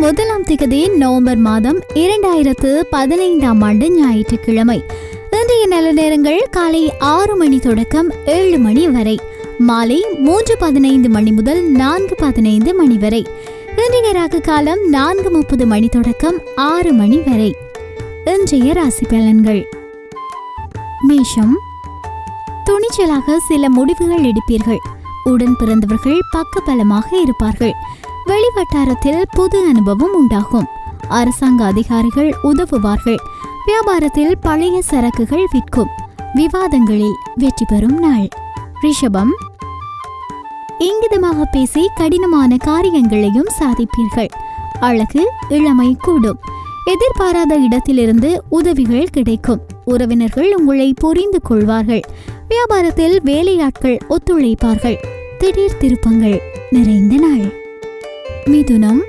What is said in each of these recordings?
முதலாம் திகதி நவம்பர் மாதம் இரண்டாயிரத்து பதினைந்தாம் ஆண்டு ஞாயிற்றுக்கிழமை. இன்றைய நல்ல நேரங்கள் காலை ஆறு மணி தொடக்கம் ஏழு மணி வரை. மாலை மூன்று பதினைந்து மணி முதல் நான்கு பதினைந்து மணி வரை. இன்றைய ராகு காலம் நான்கு முப்பது மணி தொடக்கம் ஆறு மணி வரை. இன்றைய ராசி பலன்கள். மேஷம். துணிச்சலாக சில முடிவுகள் எடுப்பீர்கள். உடன் பிறந்தவர்கள் பக்கபலமாக இருப்பார்கள். வெளிவட்டாரத்தில் புது அனுபவம் உண்டாகும். அரசாங்க அதிகாரிகள் உதவுவார்கள். வியாபாரத்தில் பழைய சரக்குகள் விற்கும். விவாதங்களில் வெற்றி பெறும் நாள். ரிஷபம். இங்கிதமாக பேசி கடினமான காரியங்களையும் சாதிப்பீர்கள். அழகு இளமை கூடும். எதிர்பாராத இடத்திலிருந்து உதவிகள் கிடைக்கும். உறவினர்கள் உங்களை புரிந்து கொள்வார்கள். வியாபாரத்தில் வேலையாட்கள் ஒத்துழைப்பார்கள். திடீர் திருப்பங்கள் நிறைந்த நாள். மிதுனம்.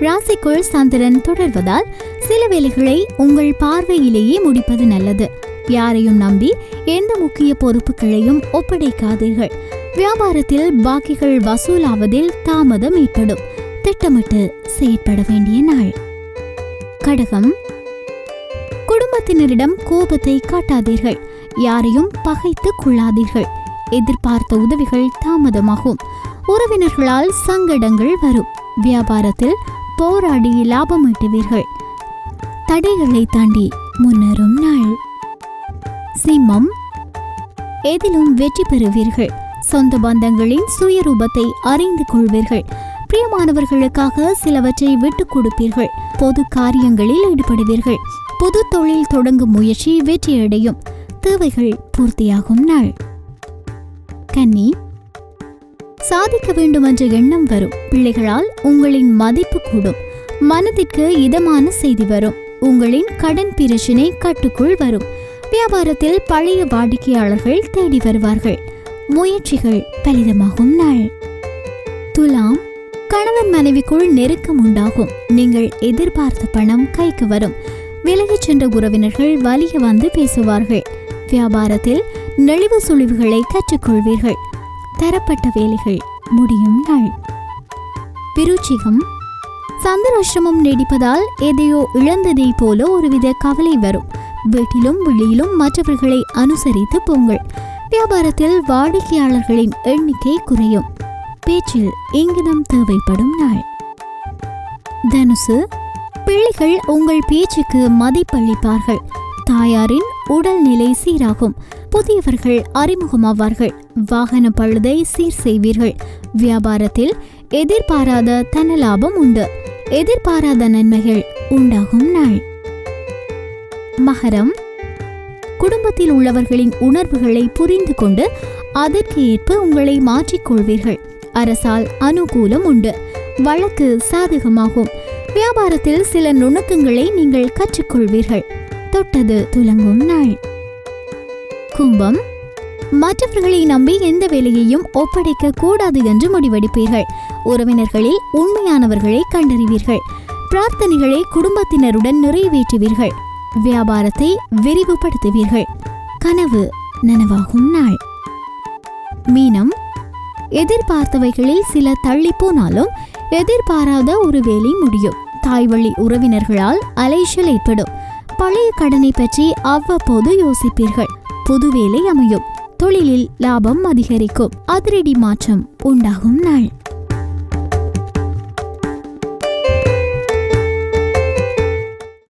ராசிக்குள் சந்திரன் தொடர்வதால் சில வேலைகளை உங்கள் பார்வையிலேயே முடிப்பது நல்லது. யாரையும் நம்பி எந்த முக்கிய பொறுப்புகளையும் ஒப்படைக்காதீர்கள். வியாபாரத்தில் பாக்கிகள் வசூலாவதில் தாமதம் ஏற்படும். திட்டமிட்டு செயற்பட வேண்டிய நாள். கடகம். குடும்பத்தினரிடம் கோபத்தை காட்டாதீர்கள். யாரையும் பகைத்து கொள்ளாதீர்கள். எதிர்பார்த்த உதவிகள் தாமதமாகும். உறவினர்களால் சங்கடங்கள் வரும். வியாபாரத்தில் போராடி லாபம் ஈட்டுவீர்கள் தடைகளை தாண்டி முன்னேறும் நாள். சிம்மம். எதிலும் வெற்றி பெறுவீர்கள். சொந்த பந்தங்களின் சுயரூபத்தை அறிந்து கொள்வீர்கள். பிரியமானவர்களுக்காக சிலவற்றை விட்டுக் கொடுப்பீர்கள். பொது காரியங்களில் ஈடுபடுவீர்கள். புது தொழில் தொடங்கும் முயற்சி வெற்றியடையும். தேவைகள் பூர்த்தியாகும் நாள். கன்னி. சாதிக்க வேண்டும் என்ற எண்ணம் வரும். பிள்ளைகளால் உங்களின் மதிப்பு கூடும். மனதிற்கு இதமான செய்தி வரும். உங்களின் கடன் பிரச்சினை கட்டுக்குள் வரும். வியாபாரத்தில் பழைய வாடிக்கையாளர்கள் தேடி வருவார்கள். முயற்சிகள் பலிதமாகும் நாள். துலாம் கணவன் மனைவிக்குள் நெருக்கம் உண்டாகும். நீங்கள் எதிர்பார்த்த பணம் கைக்கு வரும். விலகிச் சென்ற உறவினர்கள் வலிய வந்து பேசுவார்கள். வியாபாரத்தில் நெளிவு சுழிவுகளை கற்றுக்கொள்வீர்கள். தரப்பட்ட வேலைகள் முடியும் நாள். விருச்சிகம். சந்திராஷ்டிரமம் நீடிப்பதால் எதையோ இழந்ததை போல ஒருவித கவலை வரும். வீட்டிலும் வெளியிலும் மற்றவர்களை அனுசரித்து போங்கள். வியாபாரத்தில் வாடிக்கையாளர்களின் எண்ணிக்கை குறையும். பேச்சில் இங்கிதம் தேவைப்படும் நாள். தனுசு. பிள்ளைகள் உங்கள் பேச்சுக்கு மதிப்பளிப்பார்கள். தாயாரின் உடல்நிலை சீராகும். புதியவர்கள் அறிமுகமாவார்கள். வாகன பழுதை சீர் செய்வீர்கள். வியாபாரத்தில் எதிர்பாராத தனலாபம் உண்டு. எதிர்பாராத நன்மைகள் உண்டாகும் நாள். மகரம். குடும்பத்தில் உள்ளவர்களின் உணர்வுகளை புரிந்து கொண்டு அதற்கு ஏற்ப உங்களை மாற்றிக்கொள்வீர்கள் அரசால் அனுகூலம் உண்டு. வழக்கு சாதகமாகும். வியாபாரத்தில் சில நுணுக்கங்களை நீங்கள் கற்றுக்கொள்வீர்கள். தொட்டது துலங்கும் நாள். கும்பம். மற்றவர்களை நம்பி எந்த வேலையையும் ஒப்படைக்க கூடாது என்று முடிவெடுப்பீர்கள். உறவினர்களில் உண்மையானவர்களை கண்டறிவீர்கள். பிரார்த்தனைகளை குடும்பத்தினருடன் நிறைவேற்றுவீர்கள். வியாபாரத்தை விரிவுபடுத்துவீர்கள். கனவு நனவாகும் நாள். மீனம். எதிர்பார்த்தவைகளில் சில தள்ளி போனாலும் எதிர்பாராத ஒரு வேலை முடியும். தாய்வழி உறவினர்களால் அலைச்சல் ஏற்படும். பழைய கடனை பற்றி அவ்வப்போது யோசிப்பீர்கள். புது வேலை அமையும். தொழிலில் லாபம் அதிகரிக்கும். அதிரடி மாற்றம் உண்டாகும் நாள்.